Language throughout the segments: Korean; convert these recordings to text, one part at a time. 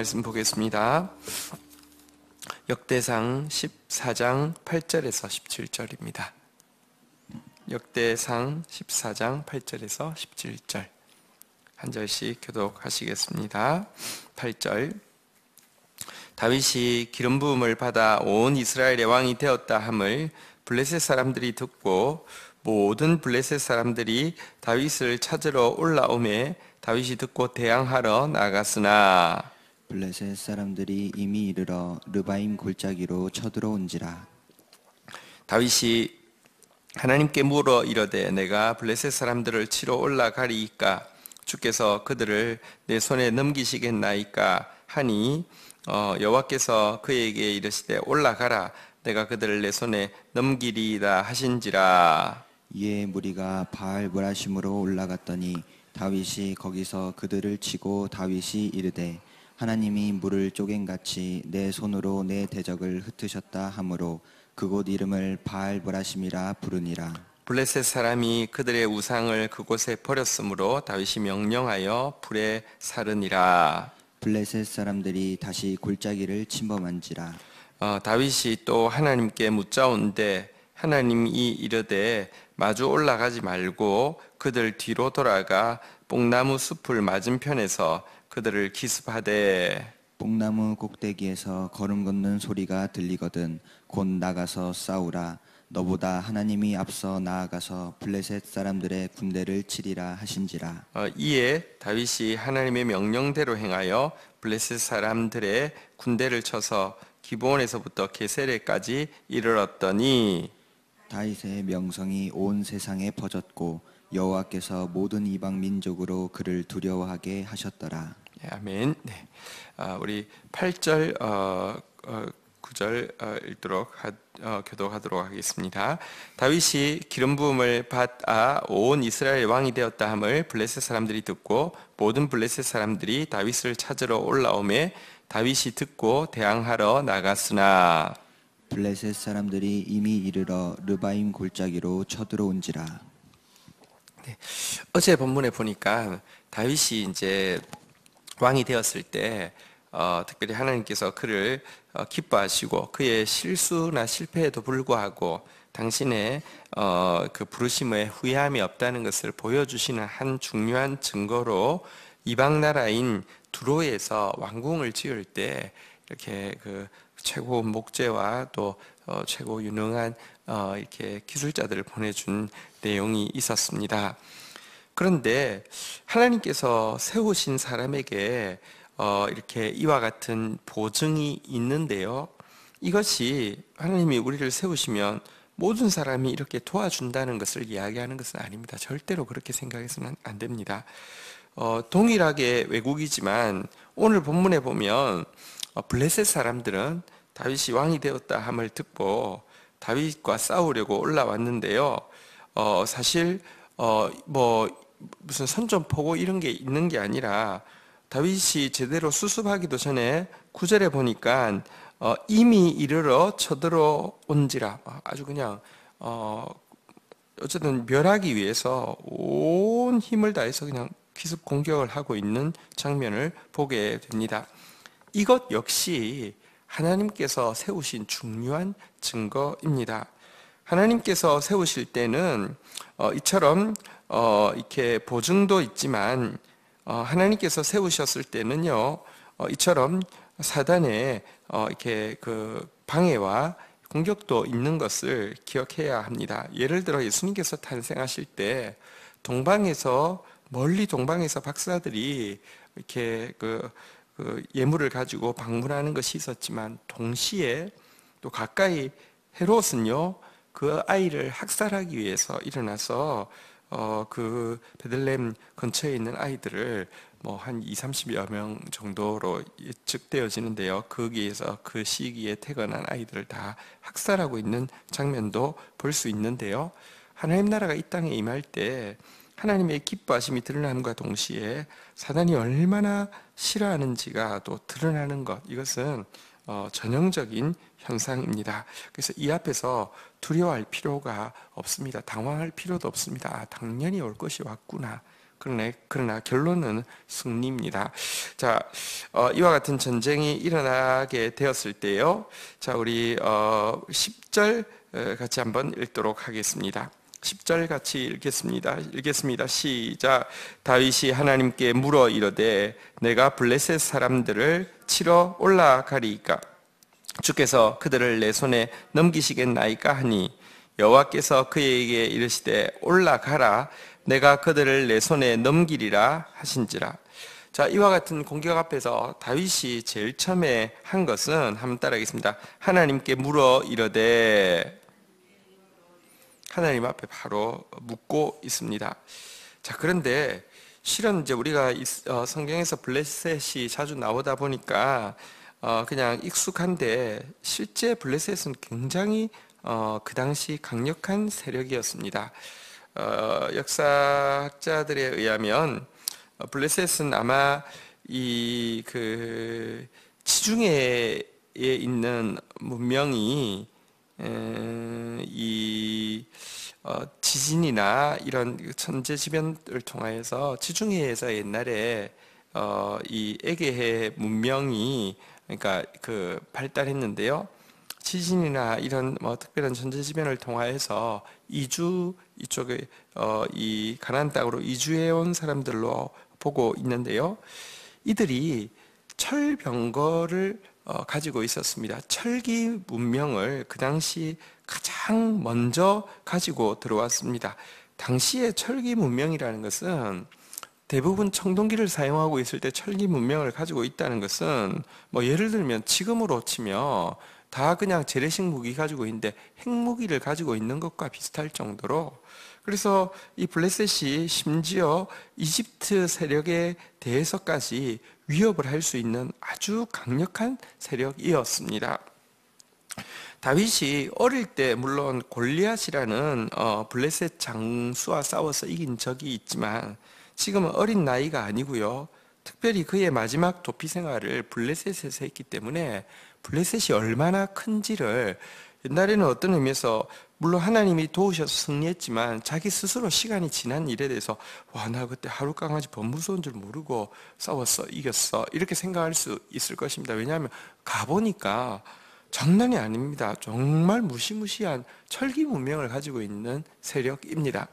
말씀 보겠습니다. 역대상 14장 8절에서 17절입니다. 역대상 14장 8절에서 17절 한 절씩 교독하시겠습니다. 8절 다윗이 기름 부음을 받아 온 이스라엘의 왕이 되었다 함을 블레셋 사람들이 듣고 모든 블레셋 사람들이 다윗을 찾으러 올라오매 다윗이 듣고 대항하러 나갔으나 블레셋 사람들이 이미 이르러 르바임 골짜기로 쳐들어온지라. 다윗이 하나님께 물어 이르되 내가 블레셋 사람들을 치러 올라가리이까? 주께서 그들을 내 손에 넘기시겠나이까? 하니 어, 여호와께서 그에게 이르시되 올라가라. 내가 그들을 내 손에 넘기리이다 하신지라. 이에 무리가 바알 브라심으로 올라갔더니 다윗이 거기서 그들을 치고 다윗이 이르되 하나님이 물을 쪼갠 같이 내 손으로 내 대적을 흩으셨다 하므로 그곳 이름을 바알 브라심이라 부르니라. 블레셋 사람이 그들의 우상을 그곳에 버렸으므로 다윗이 명령하여 불에 사르니라. 블레셋 사람들이 다시 골짜기를 침범한지라. 어, 다윗이 또 하나님께 묻자온데 하나님이 이르되 마주 올라가지 말고 그들 뒤로 돌아가 뽕나무 숲을 맞은편에서 그들을 기습하되. 뽕나무 꼭대기에서 걸음 걷는 소리가 들리거든 곧 나가서 싸우라. 너보다 하나님이 앞서 나아가서 블레셋 사람들의 군대를 치리라 하신지라. 어, 이에 다윗이 하나님의 명령대로 행하여 블레셋 사람들의 군대를 쳐서 기브온에서부터 게세레까지 이르렀더니. 다윗의 명성이 온 세상에 퍼졌고 여호와께서 모든 이방 민족으로 그를 두려워하게 하셨더라 네, 아멘. 네. 아, 우리 8절 어, 어, 9절 어, 읽도록 하, 어, 교독하도록 하겠습니다. 다윗이 기름 부음을 받아 온 이스라엘 왕이 되었다 함을 블레셋 사람들이 듣고 모든 블레셋 사람들이 다윗을 찾으러 올라오매 다윗이 듣고 대항하러 나갔으나 블레셋 사람들이 이미 이르러 르바임 골짜기로 쳐들어온지라 어제 본문에 보니까 다윗이 이제 왕이 되었을 때 어, 특별히 하나님께서 그를 어, 기뻐하시고 그의 실수나 실패에도 불구하고 당신의 어, 그 부르심에 후회함이 없다는 것을 보여주시는 한 중요한 증거로 이방 나라인 두로에서 왕궁을 지을 때 이렇게 그 최고 목재와 또 어, 최고 유능한 어, 이렇게 기술자들을 보내준 내용이 있었습니다. 그런데 하나님께서 세우신 사람에게 어, 이렇게 이와 같은 보증이 있는데요. 이것이 하나님이 우리를 세우시면 모든 사람이 이렇게 도와준다는 것을 이야기하는 것은 아닙니다. 절대로 그렇게 생각해서는 안 됩니다. 어, 동일하게 외국이지만 오늘 본문에 보면 어, 블레셋 사람들은 다윗이 왕이 되었다 함을 듣고 다윗과 싸우려고 올라왔는데요. 어, 사실 어, 뭐 무슨 선전포고 이런 게 있는 게 아니라 다윗이 제대로 수습하기도 전에 구절에 보니까 어, 이미 이르러 쳐들어온지라 아주 그냥 어, 어쨌든 멸하기 위해서 온 힘을 다해서 그냥 기습 공격을 하고 있는 장면을 보게 됩니다. 이것 역시 하나님께서 세우신 중요한 증거입니다. 하나님께서 세우실 때는 어, 이처럼 어, 이렇게 보증도 있지만 어, 하나님께서 세우셨을 때는요 어, 이처럼 사단의 어, 이렇게 그 방해와 공격도 있는 것을 기억해야 합니다. 예를 들어 예수님께서 탄생하실 때 동방에서 멀리 동방에서 박사들이 이렇게 그, 그 예물을 가지고 방문하는 것이 있었지만 동시에 또 가까이 헤롯은요 그 아이를 학살하기 위해서 일어나서 어, 그 베들렘 근처에 있는 아이들을 뭐 한 2, 30여 명 정도로 예측되어지는데요. 거기에서 그 시기에 태어난 아이들을 다 학살하고 있는 장면도 볼 수 있는데요. 하나님 나라가 이 땅에 임할 때 하나님의 기뻐하심이 드러남과 동시에 사단이 얼마나 싫어하는지가 또 드러나는 것 이것은 어, 전형적인 현상입니다. 그래서 이 앞에서 두려워할 필요가 없습니다. 당황할 필요도 없습니다. 아, 당연히 올 것이 왔구나. 그러나, 그러나 결론은 승리입니다. 자, 어, 이와 같은 전쟁이 일어나게 되었을 때요. 자, 우리 어, 10절 어, 같이 한번 읽도록 하겠습니다. 10절 같이 읽겠습니다. 읽겠습니다. 시작. 다윗이 하나님께 물어 이르되 내가 블레셋 사람들을 치러 올라가리이까 주께서 그들을 내 손에 넘기시겠나이까 하니 여호와께서 그에게 이르시되 올라가라 내가 그들을 내 손에 넘기리라 하신지라 자 이와 같은 공격 앞에서 다윗이 제일 처음에 한 것은 한번 따라하겠습니다 하나님께 물어 이르되 하나님 앞에 바로 묻고 있습니다 자 그런데 실은 이제 우리가 어, 성경에서 블레셋이 자주 나오다 보니까 어, 그냥 익숙한데 실제 블레셋은 굉장히 어, 그 당시 강력한 세력이었습니다. 어, 역사학자들에 의하면 어, 블레셋은 아마 이 그 지중해에 있는 문명이 에, 이 어, 지진이나 이런 천재지변을 통하여서 지중해에서 옛날에 어, 이 에게해 문명이 그러니까 그 발달했는데요. 지진이나 이런 뭐 특별한 천재지변을 통하여서 이주 이쪽에 어, 이 가나안 땅으로 이주해 온 사람들로 보고 있는데요. 이들이 철병거를 어, 가지고 있었습니다. 철기 문명을 그 당시 가장 먼저 가지고 들어왔습니다. 당시의 철기 문명이라는 것은 대부분 청동기를 사용하고 있을 때 철기 문명을 가지고 있다는 것은 뭐 예를 들면 지금으로 치면 다 그냥 재래식 무기 가지고 있는데 핵무기를 가지고 있는 것과 비슷할 정도로 그래서 이 블레셋이 심지어 이집트 세력에 대해서까지 위협을 할 수 있는 아주 강력한 세력이었습니다. 다윗이 어릴 때 물론 골리앗이라는 어, 블레셋 장수와 싸워서 이긴 적이 있지만 지금은 어린 나이가 아니고요. 특별히 그의 마지막 도피 생활을 블레셋에서 했기 때문에 블레셋이 얼마나 큰지를 옛날에는 어떤 의미에서 물론 하나님이 도우셔서 승리했지만 자기 스스로 시간이 지난 일에 대해서 와 나 그때 하루 강아지 범 무서운 줄 모르고 싸웠어 이겼어 이렇게 생각할 수 있을 것입니다. 왜냐하면 가보니까 장난이 아닙니다. 정말 무시무시한 철기 문명을 가지고 있는 세력입니다.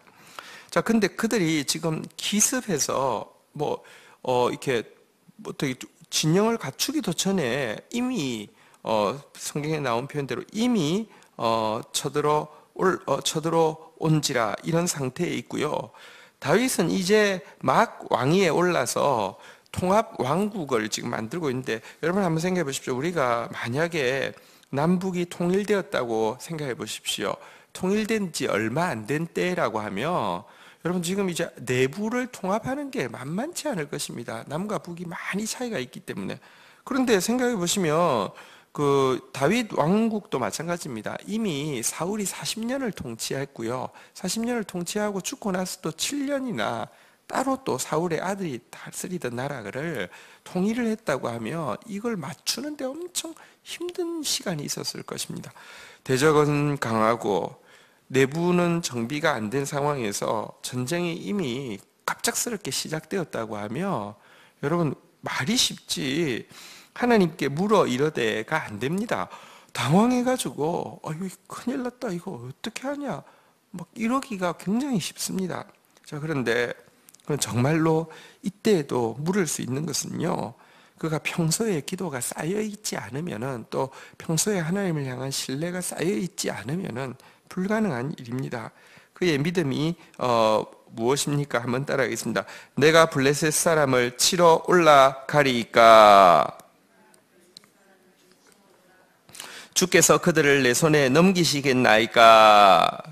자 근데 그들이 지금 기습해서 뭐 어, 이렇게 뭐 어떻게 진영을 갖추기도 전에 이미 어, 성경에 나온 표현대로 이미 어, 쳐들어 올 어, 쳐들어 온지라 이런 상태에 있고요. 다윗은 이제 막 왕위에 올라서 통합 왕국을 지금 만들고 있는데 여러분 한번 생각해 보십시오. 우리가 만약에 남북이 통일되었다고 생각해 보십시오. 통일된 지 얼마 안 된 때라고 하면 여러분 지금 이제 내부를 통합하는 게 만만치 않을 것입니다. 남과 북이 많이 차이가 있기 때문에. 그런데 생각해 보시면 그 다윗 왕국도 마찬가지입니다. 이미 사울이 40년을 통치했고요. 40년을 통치하고 죽고 나서 또 7년이나 따로 또 사울의 아들이 다스리던 나라를 통일을 했다고 하면 이걸 맞추는데 엄청 힘든 시간이 있었을 것입니다. 대적은 강하고 내부는 정비가 안 된 상황에서 전쟁이 이미 갑작스럽게 시작되었다고 하면 여러분 말이 쉽지 하나님께 물어 이러대가 안 됩니다. 당황해가지고 아 이거 큰일 났다 이거 어떻게 하냐 막 이러기가 굉장히 쉽습니다. 자 그런데 정말로 이때에도 물을 수 있는 것은요. 그가 평소에 기도가 쌓여 있지 않으면은 또 평소에 하나님을 향한 신뢰가 쌓여 있지 않으면은 불가능한 일입니다. 그의 믿음이 어, 무엇입니까? 한번 따라하겠습니다. 내가 블레셋 사람을 치러 올라가리까 주께서 그들을 내 손에 넘기시겠나이까?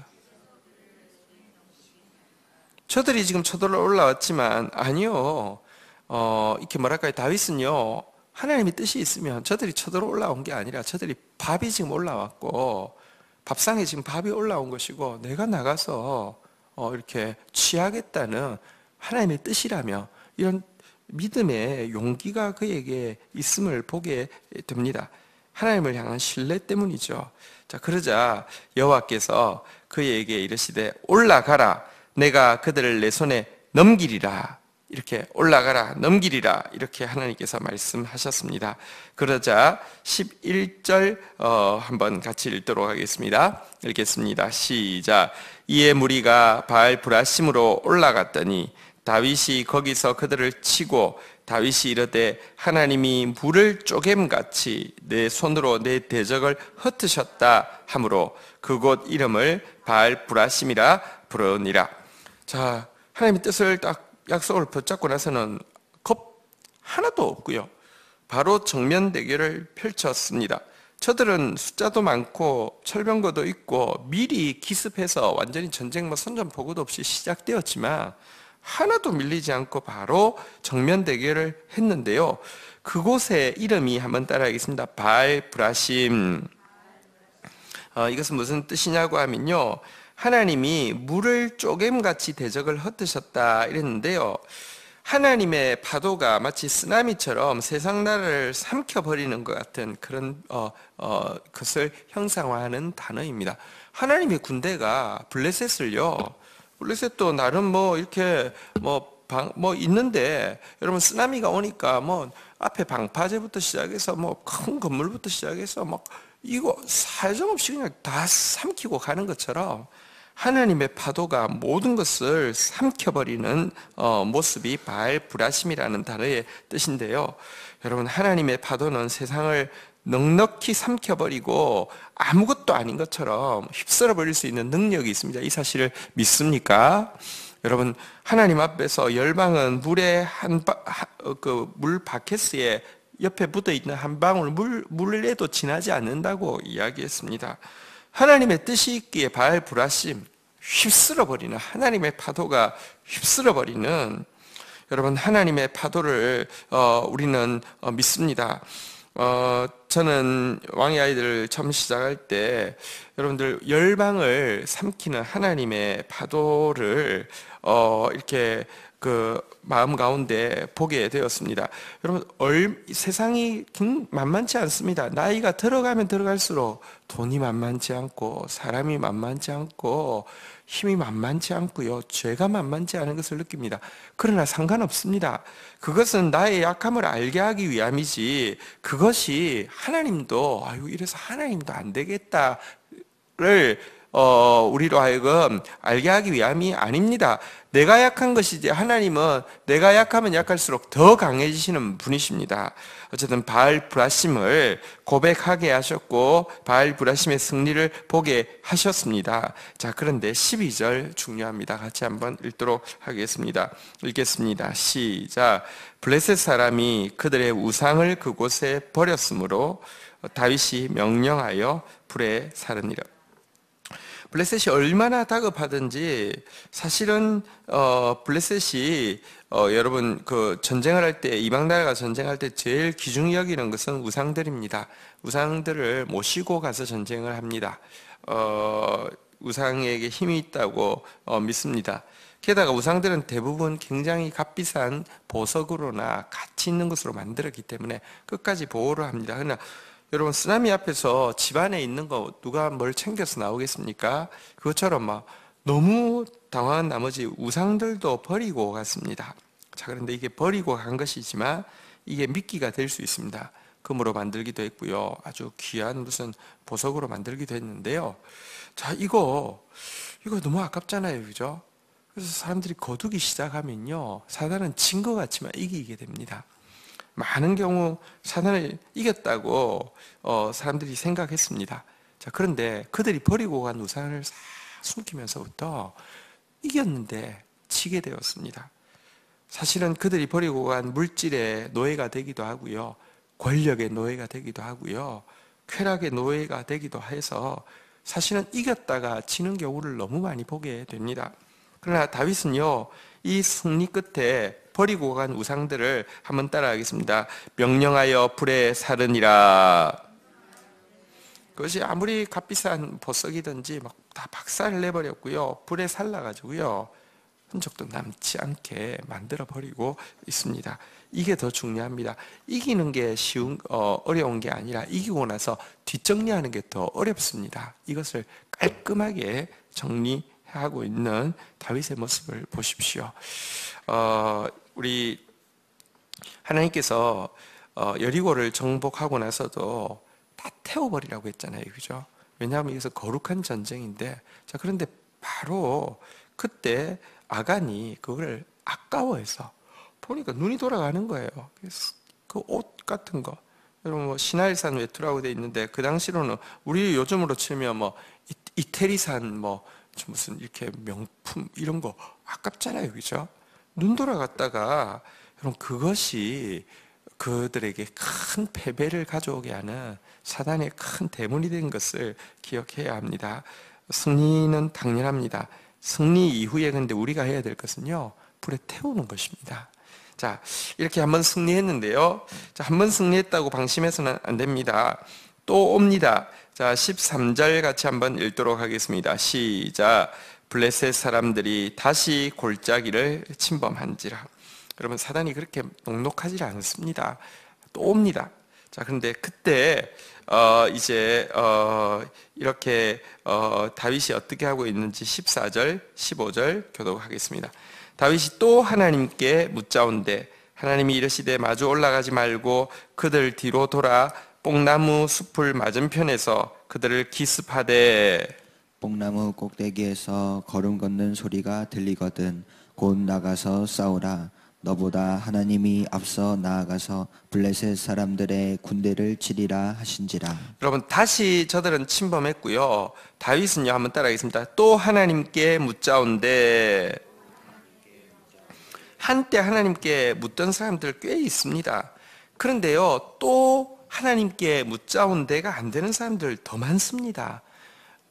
저들이 지금 쳐들어 올라왔지만 아니요. 어, 이렇게 뭐랄까요? 다윗은요. 하나님의 뜻이 있으면 저들이 쳐들어 올라온 게 아니라 저들이 밥이 지금 올라왔고 밥상에 지금 밥이 올라온 것이고 내가 나가서 어, 이렇게 취하겠다는 하나님의 뜻이라며 이런 믿음의 용기가 그에게 있음을 보게 됩니다. 하나님을 향한 신뢰 때문이죠. 자, 그러자 여호와께서 그에게 이르시되 올라가라. 내가 그들을 내 손에 넘기리라. 이렇게 올라가라, 넘기리라. 이렇게 하나님께서 말씀하셨습니다. 그러자 11절 어, 한번 같이 읽도록 하겠습니다. 읽겠습니다. 시작. 이에 무리가 바알 브라심으로 올라갔더니 다윗이 거기서 그들을 치고 다윗이 이르되 하나님이 물을 쪼개같이 내 손으로 내 대적을 흩으셨다 하므로 그곳 이름을 바알 브라심이라 부르니라. 자, 하나님의 뜻을 딱 약속을 붙잡고 나서는 겁 하나도 없고요. 바로 정면 대결을 펼쳤습니다. 저들은 숫자도 많고 철병거도 있고 미리 기습해서 완전히 전쟁 뭐 선전포고도 없이 시작되었지만 하나도 밀리지 않고 바로 정면 대결을 했는데요. 그곳의 이름이 한번 따라하겠습니다. 발 브라심. 어, 이것은 무슨 뜻이냐고 하면요. 하나님이 물을 쪼개같이 대적을 흩으셨다 이랬는데요. 하나님의 파도가 마치 쓰나미처럼 세상 나라를 삼켜버리는 것 같은 그런 어, 어, 것을 형상화하는 단어입니다. 하나님의 군대가 블레셋을요. 블레셋도 나름 뭐 이렇게 뭐 방, 뭐 있는데 여러분 쓰나미가 오니까 뭐 앞에 방파제부터 시작해서 뭐 큰 건물부터 시작해서 막 이거 사정없이 그냥 다 삼키고 가는 것처럼 하나님의 파도가 모든 것을 삼켜버리는 어, 모습이 바알 브라심이라는 단어의 뜻인데요. 여러분 하나님의 파도는 세상을 넉넉히 삼켜버리고 아무것도 아닌 것처럼 휩쓸어 버릴 수 있는 능력이 있습니다. 이 사실을 믿습니까? 여러분 하나님 앞에서 열방은 물의 한그물 바켓스에 옆에 붙어 있는 한 방울 물 물에도 지나지 않는다고 이야기했습니다. 하나님의 뜻이 있기에 바알 브라심 휩쓸어 버리는 하나님의 파도가 휩쓸어 버리는 여러분 하나님의 파도를 어, 우리는 어, 믿습니다. 어, 저는 왕의 아이들을 처음 시작할 때 여러분들 열방을 삼키는 하나님의 파도를 어, 이렇게 그 마음 가운데 보게 되었습니다. 여러분 얼, 세상이 만만치 않습니다. 나이가 들어가면 들어갈수록 돈이 만만치 않고 사람이 만만치 않고 힘이 만만치 않고요. 죄가 만만치 않은 것을 느낍니다. 그러나 상관없습니다. 그것은 나의 약함을 알게 하기 위함이지 그것이 하나님도 아유 이래서 하나님도 안 되겠다를 어, 우리로 하여금 알게 하기 위함이 아닙니다. 내가 약한 것이지 하나님은 내가 약하면 약할수록 더 강해지시는 분이십니다. 어쨌든 바알 브라심을 고백하게 하셨고 바알 브라심의 승리를 보게 하셨습니다. 자, 그런데 12절 중요합니다. 같이 한번 읽도록 하겠습니다. 읽겠습니다. 시작. 블레셋 사람이 그들의 우상을 그곳에 버렸으므로 다윗이 명령하여 불에 사르니라. 블레셋이 얼마나 다급하든지 사실은 어, 블레셋이 어, 여러분 그 전쟁을 할 때 이방 나라가 전쟁할 때 제일 기중히 여기는 것은 우상들입니다. 우상들을 모시고 가서 전쟁을 합니다. 어, 우상에게 힘이 있다고 어, 믿습니다. 게다가 우상들은 대부분 굉장히 값비싼 보석으로나 가치 있는 것으로 만들었기 때문에 끝까지 보호를 합니다. 그러나 여러분 쓰나미 앞에서 집안에 있는 거 누가 뭘 챙겨서 나오겠습니까? 그것처럼 막 너무 당황한 나머지 우상들도 버리고 갔습니다. 자 그런데 이게 버리고 간 것이지만 이게 미끼가 될 수 있습니다. 금으로 만들기도 했고요. 아주 귀한 무슨 보석으로 만들기도 했는데요. 자 이거 이거 너무 아깝잖아요, 그죠? 그래서 사람들이 거두기 시작하면요, 사단은 진 것 같지만 이기게 됩니다. 많은 경우 사단을 이겼다고 어, 사람들이 생각했습니다. 자, 그런데 그들이 버리고 간 우상을 싹 숨기면서부터 이겼는데 지게 되었습니다. 사실은 그들이 버리고 간 물질의 노예가 되기도 하고요. 권력의 노예가 되기도 하고요. 쾌락의 노예가 되기도 해서 사실은 이겼다가 지는 경우를 너무 많이 보게 됩니다. 그러나 다윗은요, 이 승리 끝에 버리고 간 우상들을 한번 따라하겠습니다. 명령하여 불에 사르니라. 그것이 아무리 값비싼 보석이든지 막 다 박살을 내버렸고요. 불에 살라가지고요. 흔적도 남지 않게 만들어 버리고 있습니다. 이게 더 중요합니다. 이기는 게 쉬운 어, 어려운 게 아니라 이기고 나서 뒷정리하는 게 더 어렵습니다. 이것을 깔끔하게 정리 하고 있는 다윗의 모습을 보십시오. 어, 우리 하나님께서 어, 여리고를 정복하고 나서도 다 태워버리라고 했잖아요. 그죠? 왜냐하면 이것은 거룩한 전쟁인데, 자, 그런데 바로 그때 아간이 그걸 아까워해서 보니까 눈이 돌아가는 거예요. 그 옷 같은 거. 여러분 뭐 시나일산 외투라고 돼 있는데 그 당시로는 우리 요즘으로 치면 뭐 이- 이태리산 뭐 무슨 이렇게 명품 이런 거 아깝잖아요. 그죠? 눈 돌아갔다가 여러분 그것이 그들에게 큰 패배를 가져오게 하는 사단의 큰 대문이 된 것을 기억해야 합니다. 승리는 당연합니다. 승리 이후에 근데 우리가 해야 될 것은요, 불에 태우는 것입니다. 자, 이렇게 한번 승리했는데요. 자, 한번 승리했다고 방심해서는 안 됩니다. 또 옵니다. 자, 13절 같이 한번 읽도록 하겠습니다. 시작. 블레셋 사람들이 다시 골짜기를 침범한지라. 여러분, 사단이 그렇게 녹록하지 않습니다. 또 옵니다. 자, 그런데 그때, 어, 이제, 어, 이렇게, 어, 다윗이 어떻게 하고 있는지 14절, 15절 교독하겠습니다. 다윗이 또 하나님께 묻자온데, 하나님이 이르시되 마주 올라가지 말고 그들 뒤로 돌아 뽕나무 숲을 맞은편에서 그들을 기습하되, 뽕나무 꼭대기에서 걸음 걷는 소리가 들리거든 곧 나가서 싸우라 너보다 하나님이 앞서 나아가서 블레셋 사람들의 군대를 치리라 하신지라 여러분 다시 저들은 침범했고요. 다윗은요 한번 따라하겠습니다. 또 하나님께 묻자온데 한때 하나님께 묻던 사람들 꽤 있습니다. 그런데요 또 하나님께 묻자온 데가 안 되는 사람들 더 많습니다.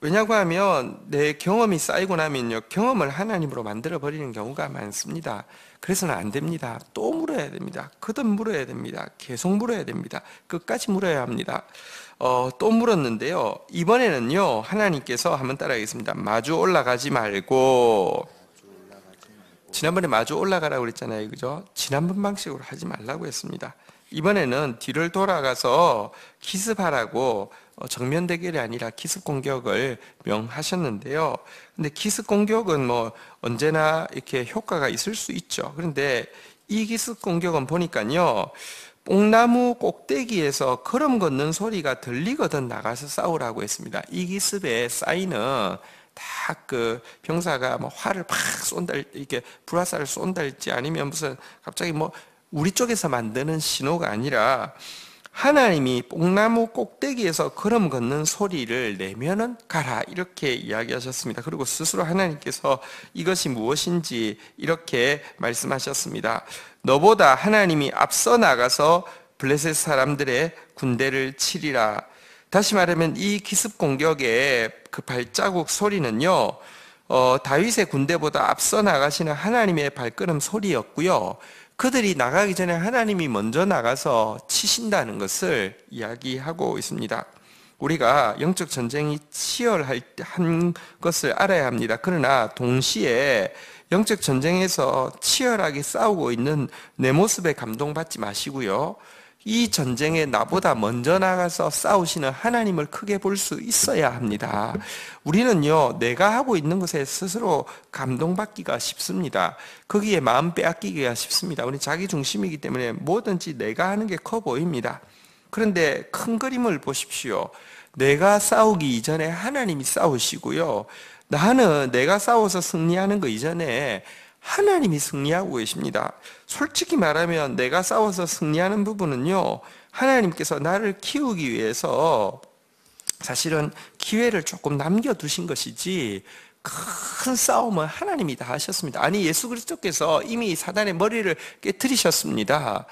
왜냐고 하면 내 경험이 쌓이고 나면요 경험을 하나님으로 만들어 버리는 경우가 많습니다. 그래서는 안 됩니다. 또 물어야 됩니다. 거듭 물어야 됩니다. 계속 물어야 됩니다. 끝까지 물어야 합니다. 어, 또 물었는데요. 이번에는요 하나님께서 한번 따라하겠습니다. 마주 올라가지 말고 지난번에 마주 올라가라고 그랬잖아요. 그죠? 지난번 방식으로 하지 말라고 했습니다. 이번에는 뒤를 돌아가서 기습하라고 어, 정면 대결이 아니라 기습 공격을 명하셨는데요. 근데 기습 공격은 뭐 언제나 이렇게 효과가 있을 수 있죠. 그런데 이 기습 공격은 보니까요. 뽕나무 꼭대기에서 걸음 걷는 소리가 들리거든 나가서 싸우라고 했습니다. 이 기습의 사인은 다그 병사가 뭐 활을 팍 쏜다 이렇게 불화살을 쏜달지 아니면 무슨 갑자기 뭐 우리 쪽에서 만드는 신호가 아니라 하나님이 뽕나무 꼭대기에서 걸음 걷는 소리를 내면은 가라 이렇게 이야기하셨습니다. 그리고 스스로 하나님께서 이것이 무엇인지 이렇게 말씀하셨습니다. 너보다 하나님이 앞서 나가서 블레셋 사람들의 군대를 치리라. 다시 말하면 이 기습 공격의 그 발자국 소리는요. 어, 다윗의 군대보다 앞서 나가시는 하나님의 발걸음 소리였고요. 그들이 나가기 전에 하나님이 먼저 나가서 치신다는 것을 이야기하고 있습니다. 우리가 영적 전쟁이 치열한 것을 알아야 합니다. 그러나 동시에 영적 전쟁에서 치열하게 싸우고 있는 내 모습에 감동받지 마시고요. 이 전쟁에 나보다 먼저 나가서 싸우시는 하나님을 크게 볼 수 있어야 합니다. 우리는요, 내가 하고 있는 것에 스스로 감동받기가 쉽습니다. 거기에 마음 빼앗기기가 쉽습니다. 우리 자기 중심이기 때문에 뭐든지 내가 하는 게 커 보입니다. 그런데 큰 그림을 보십시오. 내가 싸우기 이전에 하나님이 싸우시고요. 나는 내가 싸워서 승리하는 거 이전에 하나님이 승리하고 계십니다. 솔직히 말하면 내가 싸워서 승리하는 부분은요, 하나님께서 나를 키우기 위해서 사실은 기회를 조금 남겨두신 것이지, 큰 싸움은 하나님이 다 하셨습니다. 아니, 예수 그리스도께서 이미 사단의 머리를 깨뜨리셨습니다.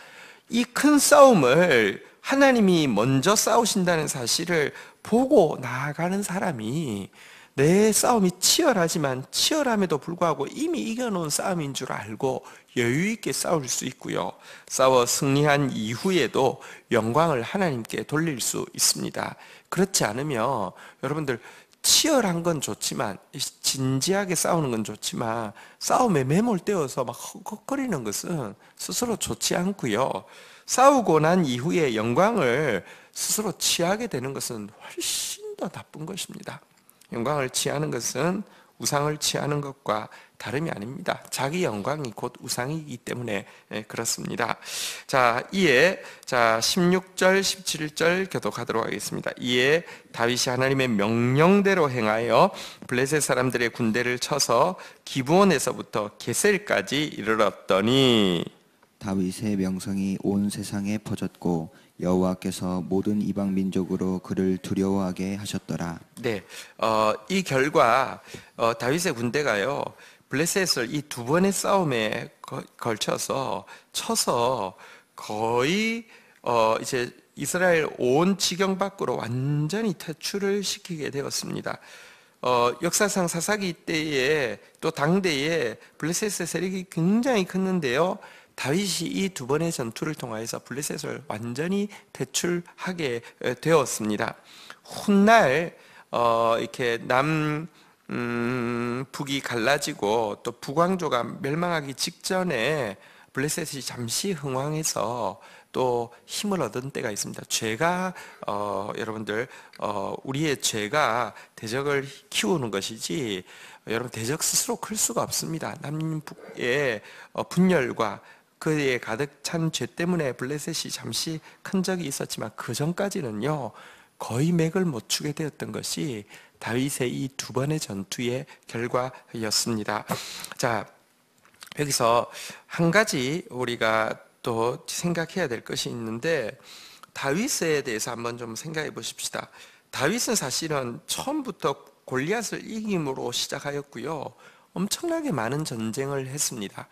이 큰 싸움을 하나님이 먼저 싸우신다는 사실을 보고 나아가는 사람이 내 싸움이 치열하지만 치열함에도 불구하고 이미 이겨놓은 싸움인 줄 알고 여유있게 싸울 수 있고요. 싸워 승리한 이후에도 영광을 하나님께 돌릴 수 있습니다. 그렇지 않으면 여러분들 치열한 건 좋지만 진지하게 싸우는 건 좋지만 싸움에 매몰되어서 막 헉헉거리는 것은 스스로 좋지 않고요. 싸우고 난 이후에 영광을 스스로 취하게 되는 것은 훨씬 더 나쁜 것입니다. 영광을 취하는 것은 우상을 취하는 것과 다름이 아닙니다. 자기 영광이 곧 우상이기 때문에 예, 그렇습니다. 자, 이에 자 16절, 17절 교독하도록 하겠습니다. 이에 다윗이 하나님의 명령대로 행하여 블레셋 사람들의 군대를 쳐서 기브온에서부터 게셀까지 이르렀더니 다윗의 명성이 온 세상에 퍼졌고 여호와께서 모든 이방 민족으로 그를 두려워하게 하셨더라. 네, 어, 이 결과 어, 다윗의 군대가요 블레셋을 이 두 번의 싸움에 거- 걸쳐서 쳐서 거의 어, 이제 이스라엘 온 지경 밖으로 완전히 퇴출을 시키게 되었습니다. 어, 역사상 사사기 때에 또 당대에 블레셋의 세력이 굉장히 컸는데요. 다윗이 이 두 번의 전투를 통하여서 블레셋을 완전히 퇴출하게 에, 되었습니다. 훗날 어, 이렇게 남 음, 북이 갈라지고 또 북왕조가 멸망하기 직전에 블레셋이 잠시 흥왕해서 또 힘을 얻은 때가 있습니다. 죄가 어, 여러분들 어, 우리의 죄가 대적을 키우는 것이지 여러분 대적 스스로 클 수가 없습니다. 남북의 어, 분열과 그에 가득 찬 죄 때문에 블레셋이 잠시 큰 적이 있었지만 그 전까지는요 거의 맥을 못 추게 되었던 것이 다윗의 이 두 번의 전투의 결과였습니다. 자 여기서 한 가지 우리가 또 생각해야 될 것이 있는데 다윗에 대해서 한번 좀 생각해 보십시다. 다윗은 사실은 처음부터 골리앗을 이김으로 시작하였고요. 엄청나게 많은 전쟁을 했습니다.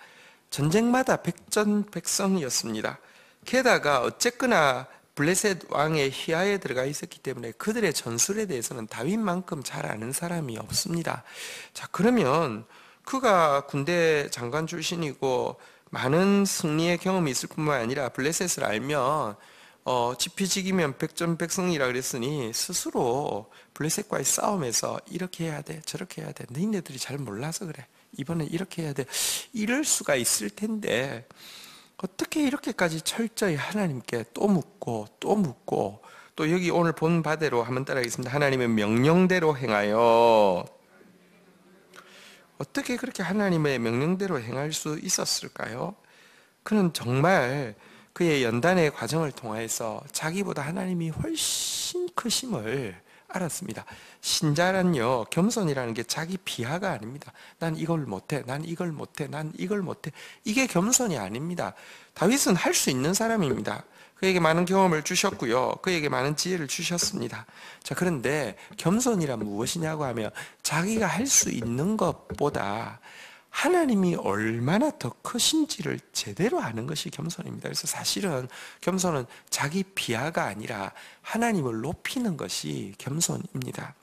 전쟁마다 백전백성이었습니다. 게다가 어쨌거나 블레셋 왕의 휘하에 들어가 있었기 때문에 그들의 전술에 대해서는 다윗만큼 잘 아는 사람이 없습니다. 자, 그러면 그가 군대 장관 출신이고 많은 승리의 경험이 있을 뿐만 아니라 블레셋을 알면 어, 지피지기면 백전백승이라 그랬으니 스스로 블레셋과의 싸움에서 이렇게 해야 돼, 저렇게 해야 돼. 너희네들이 잘 몰라서 그래. 이번엔 이렇게 해야 돼. 이럴 수가 있을 텐데 어떻게 이렇게까지 철저히 하나님께 또 묻고 또 묻고 또 여기 오늘 본 바대로 한번 따라하겠습니다. 하나님의 명령대로 행하여 어떻게 그렇게 하나님의 명령대로 행할 수 있었을까요? 그는 정말 그의 연단의 과정을 통해서 자기보다 하나님이 훨씬 크심을 알았습니다. 신자란요, 겸손이라는 게 자기 비하가 아닙니다. 난 이걸 못해, 난 이걸 못해, 난 이걸 못해. 이게 겸손이 아닙니다. 다윗은 할 수 있는 사람입니다. 그에게 많은 경험을 주셨고요. 그에게 많은 지혜를 주셨습니다. 자, 그런데 겸손이란 무엇이냐고 하면 자기가 할 수 있는 것보다 하나님이 얼마나 더 크신지를 제대로 아는 것이 겸손입니다. 그래서 사실은 겸손은 자기 비하가 아니라 하나님을 높이는 것이 겸손입니다.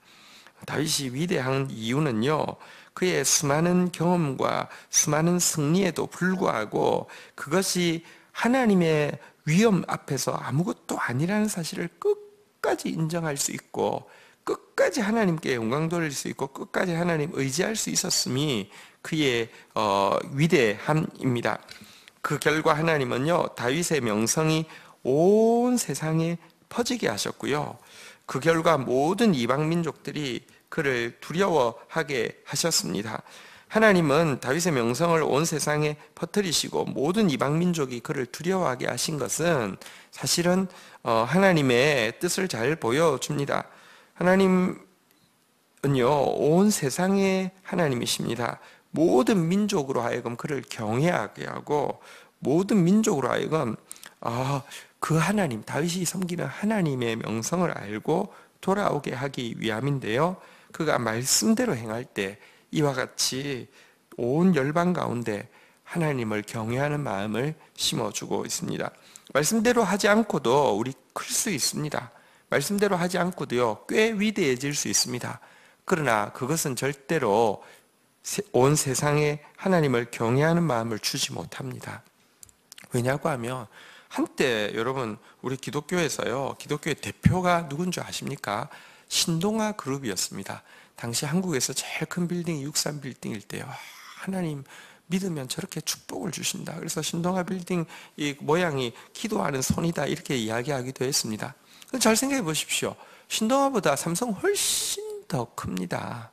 다윗이 위대한 이유는요, 그의 수많은 경험과 수많은 승리에도 불구하고 그것이 하나님의 위험 앞에서 아무것도 아니라는 사실을 끝까지 인정할 수 있고, 끝까지 하나님께 영광 돌릴 수 있고, 끝까지 하나님 의지할 수 있었음이 그의 어, 위대함입니다. 그 결과 하나님은요, 다윗의 명성이 온 세상에 퍼지게 하셨고요. 그 결과 모든 이방 민족들이 그를 두려워하게 하셨습니다. 하나님은 다윗의 명성을 온 세상에 퍼뜨리시고 모든 이방 민족이 그를 두려워하게 하신 것은 사실은 어, 하나님의 뜻을 잘 보여줍니다. 하나님은요 온 세상의 하나님이십니다. 모든 민족으로 하여금 그를 경외하게 하고 모든 민족으로 하여금 아, 그 하나님 다윗이 섬기는 하나님의 명성을 알고 돌아오게 하기 위함인데요. 그가 말씀대로 행할 때 이와 같이 온 열방 가운데 하나님을 경외하는 마음을 심어주고 있습니다. 말씀대로 하지 않고도 우리 클 수 있습니다. 말씀대로 하지 않고도요, 꽤 위대해질 수 있습니다. 그러나 그것은 절대로 온 세상에 하나님을 경외하는 마음을 주지 못합니다. 왜냐고 하면 한때 여러분 우리 기독교에서요 기독교의 대표가 누군 줄 아십니까? 신동아 그룹이었습니다. 당시 한국에서 제일 큰 빌딩이 63 빌딩일 때요. 하나님 믿으면 저렇게 축복을 주신다. 그래서 신동아 빌딩 이 모양이 기도하는 손이다 이렇게 이야기하기도 했습니다. 잘 생각해 보십시오. 신동아보다 삼성 훨씬 더 큽니다.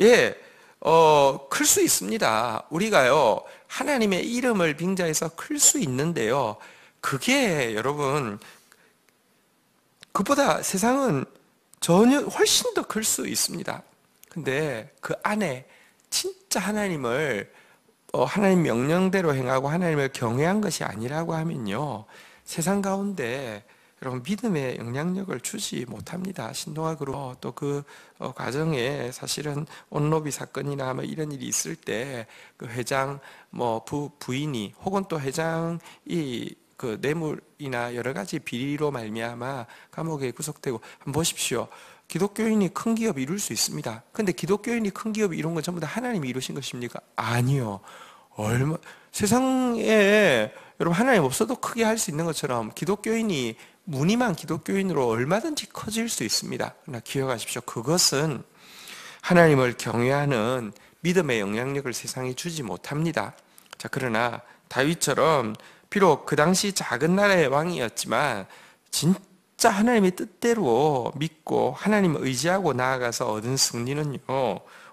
예, 어, 클 수 있습니다. 우리가요, 하나님의 이름을 빙자해서 클 수 있는데요. 그게 여러분, 그보다 세상은 전혀 훨씬 더 클 수 있습니다. 근데 그 안에 진짜 하나님을 어, 하나님 명령대로 행하고 하나님을 경외한 것이 아니라고 하면요. 세상 가운데 여러분 믿음의 영향력을 주지 못합니다. 신동학으로 또 그 과정에 사실은 온로비 사건이나 뭐 이런 일이 있을 때 그 회장 뭐 부, 부인이 혹은 또 회장이 그 뇌물이나 여러 가지 비리로 말미암아 감옥에 구속되고 한번 보십시오. 기독교인이 큰 기업 이룰 수 있습니다. 근데 기독교인이 큰 기업 이룬 건 전부 다 하나님이 이루신 것입니까? 아니요. 얼마 세상에 여러분 하나님 없어도 크게 할 수 있는 것처럼 기독교인이 무늬만 기독교인으로 얼마든지 커질 수 있습니다. 그러나 기억하십시오. 그것은 하나님을 경외하는 믿음의 영향력을 세상에 주지 못합니다. 자, 그러나 다윗처럼 비록 그 당시 작은 나라의 왕이었지만 진짜 하나님의 뜻대로 믿고 하나님을 의지하고 나아가서 얻은 승리는요.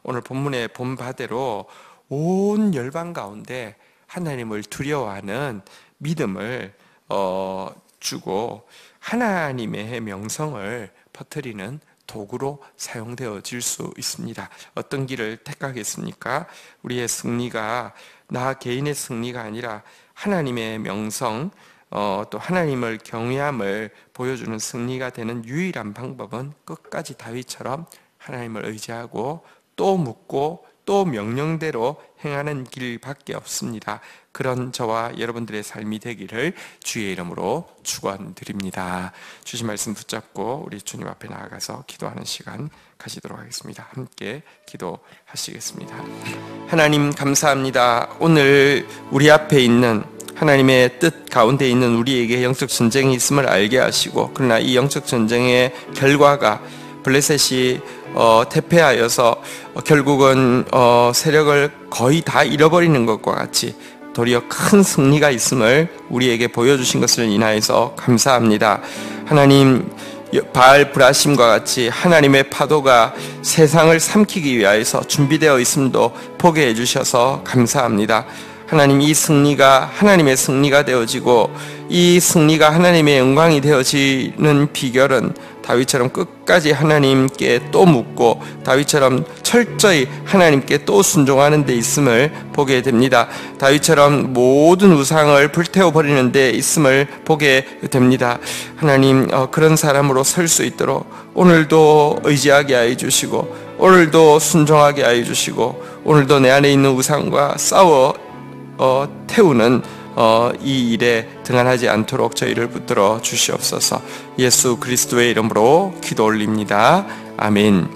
오늘 본문의 본 바대로 온 열방 가운데 하나님을 두려워하는 믿음을 어, 주고 하나님의 명성을 퍼뜨리는 도구로 사용되어질 수 있습니다. 어떤 길을 택하겠습니까? 우리의 승리가 나 개인의 승리가 아니라 하나님의 명성, 어, 또 하나님을 경외함을 보여주는 승리가 되는 유일한 방법은 끝까지 다윗처럼 하나님을 의지하고 또 묻고 또 명령대로 행하는 길밖에 없습니다. 그런 저와 여러분들의 삶이 되기를 주의 이름으로 축원드립니다. 주신 말씀 붙잡고 우리 주님 앞에 나아가서 기도하는 시간 가지도록 하겠습니다. 함께 기도하시겠습니다. 하나님 감사합니다. 오늘 우리 앞에 있는 하나님의 뜻 가운데 있는 우리에게 영적 전쟁이 있음을 알게 하시고 그러나 이 영적 전쟁의 결과가 블레셋이 어, 퇴폐하여서 어, 결국은 어, 세력을 거의 다 잃어버리는 것과 같이 도리어 큰 승리가 있음을 우리에게 보여주신 것을 인하여서 감사합니다. 하나님 바알 브라심과 같이 하나님의 파도가 세상을 삼키기 위하여서 준비되어 있음도 보게 해주셔서 감사합니다. 하나님 이 승리가 하나님의 승리가 되어지고 이 승리가 하나님의 영광이 되어지는 비결은 다윗처럼 끝까지 하나님께 또 묻고 다윗처럼 철저히 하나님께 또 순종하는 데 있음을 보게 됩니다. 다윗처럼 모든 우상을 불태워 버리는 데 있음을 보게 됩니다. 하나님 어, 그런 사람으로 설 수 있도록 오늘도 의지하게 하여 주시고 오늘도 순종하게 하여 주시고 오늘도 내 안에 있는 우상과 싸워 어, 태우는 어, 이 일에 등한하지 않도록 저희를 붙들어 주시옵소서. 예수 그리스도의 이름으로 기도 올립니다. 아멘.